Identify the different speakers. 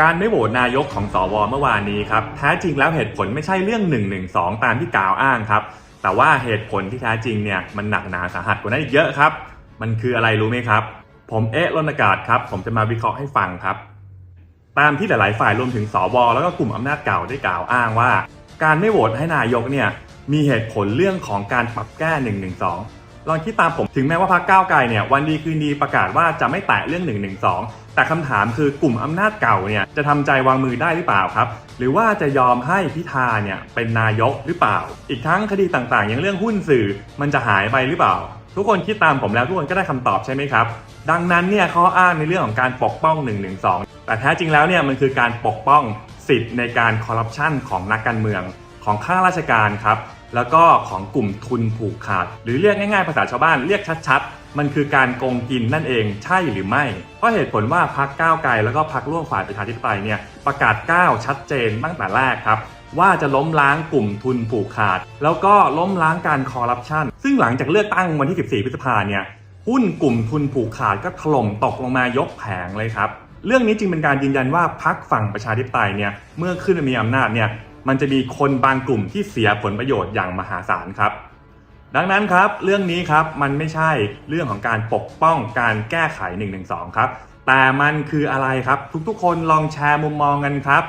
Speaker 1: การไม่โหวตนายกของสวเมื่อวานนี้ครับแท้จริงแล้วเหตุผลไม่ใช่เรื่อง1 1 2ตามที่กล่าวอ้างครับ แต่ว่าเหตุผลที่แท้จริงเนี่ยมันหนักหนาสาหัสกว่านั้นอีกเยอะครับ มันคืออะไรรู้ไหมครับ ผมเอ๊ะรนากาศครับ ผมจะมาวิเคราะห์ให้ฟังครับ ตามที่หลาย ๆ ฝ่ายรวมถึงสวแล้วก็กลุ่มอำนาจเก่าได้กล่าวอ้างว่า การไม่โหวตให้นายกเนี่ยมีเหตุผลเรื่องของการปรับแก้1 1 2 ลองคิดตามผมถึงแม้ว่าพรรคก้าวไกลเนี่ยวันดีคืนดีประกาศว่าจะไม่แตะเรื่อง1 1 2แต่คำถามคือกลุ่มอำนาจเก่าเนี่ยจะทำใจวางมือได้หรือเปล่าครับ หรือว่าจะยอมให้พิธาเนี่ยเป็นนายกหรือเปล่า อีกทั้งคดีต่างๆ อย่างเรื่องหุ้นสื่อมันจะหายไปหรือเปล่า ทุกคนคิดตามผมแล้วทุกคนก็ได้คำตอบใช่ไหมครับ ดังนั้นเนี่ยข้ออ้างในเรื่องของการปกป้อง112แต่แท้จริงแล้วเนี่ยมันคือการปกป้องสิทธิ์ในการคอร์รัปชันของนักการเมืองของข้าราชการครับ แล้วก็ของกลุ่มทุนผูกขาด หรือเรียกง่ายๆภาษาชาวบ้านเรียกชัดๆ มันคือการโกงกินนั่นเองใช่หรือไม่ เพราะเหตุผลว่าพักก้าวไกลแล้วก็พักร่วมฝ่ายประชาธิปไตยเนี่ยประกาศก้าวชัดเจนตั้งแต่แรกครับว่าจะล้มล้างกลุ่มทุนผูกขาด แล้วก็ล้มล้างการคอร์รัปชันซึ่งหลังจากเลือกตั้งวันที่ 14 พฤษภาเนี่ยหุ้นกลุ่มทุนผูกขาดก็ถล่มตกลงมายกแผงเลยครับ เรื่องนี้จึงเป็นการยืนยันว่าพักฝั่งประชาธิปไตยเนี่ยเมื่อขึ้นมามีอำนาจเนี่ย มันจะมีคนบางกลุ่มที่เสียผลประโยชน์อย่างมหาศาลครับ ดังนั้นครับเรื่องนี้ครับมันไม่ใช่เรื่องของการปกป้องการแก้ไข1นึครับ แต่มันคืออะไรครับ ทุกๆ คนลองแชร์มุมมองกันครับ